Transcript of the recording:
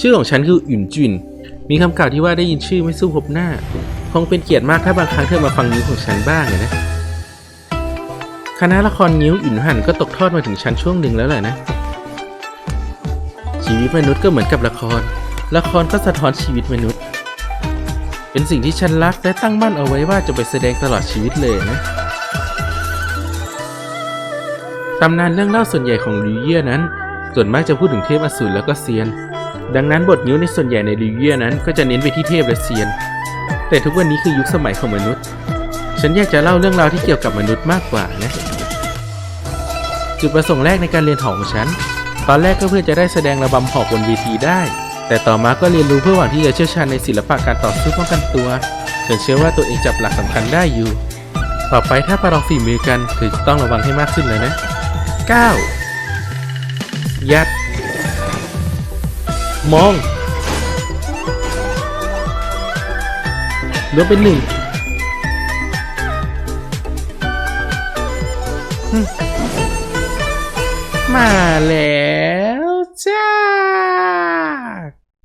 ชื่อของฉันคืออุ่นจุนมีคำกล่าวที่ว่าได้ยินชื่อไม่สู้พบหน้า คงเป็นเกียรติมากถ้าบางครั้งเธอมาฟังนิ้วของฉันบ้างนะ คณะละครนิ้วอุ่นหันก็ตกทอดมาถึงฉันช่วงหนึ่งแล้วแหละนะ ชีวิตมนุษย์ก็เหมือนกับละคร ละครก็สะท้อนชีวิตมนุษย์ เป็นสิ่งที่ฉันรักและตั้งมั่นเอาไว้ว่าจะไปแสดงตลอดชีวิตเลยนะตำนานเรื่องเล่าส่วนใหญ่ของลิเยียนั้น ส่วนมากจะพูดถึงเทพอสูรแล้วก็เซียน ดังนั้นบทนิ้วในส่วนใหญ่ในลิเยียนั้นก็จะเน้นไปที่เทพและเซียน แต่ทุกวันนี้คือยุคสมัยของมนุษย์ ฉันอยากจะเล่าเรื่องราวที่เกี่ยวกับมนุษย์มากกว่านะ จุดประสงค์แรกในการเรียนหอของฉัน ตอนแรกก็เพื่อจะได้แสดงระบำหอกบนเวทีได้ แต่ต่อมาก็เรียนรู้เพื่อหวังที่จะเชี่ยวชาญในศิลปะการต่อสู้ป้องกันตัว ฉันเชื่อว่าตัวเองจับหลักสำคัญได้อยู่ ต่อไปถ้าประลองฝีมือกันคือจะต้องระวังให้มากขึ้นเลยนะ 9. ยัด มองรวมเป็นหนึ่งมาแล้ว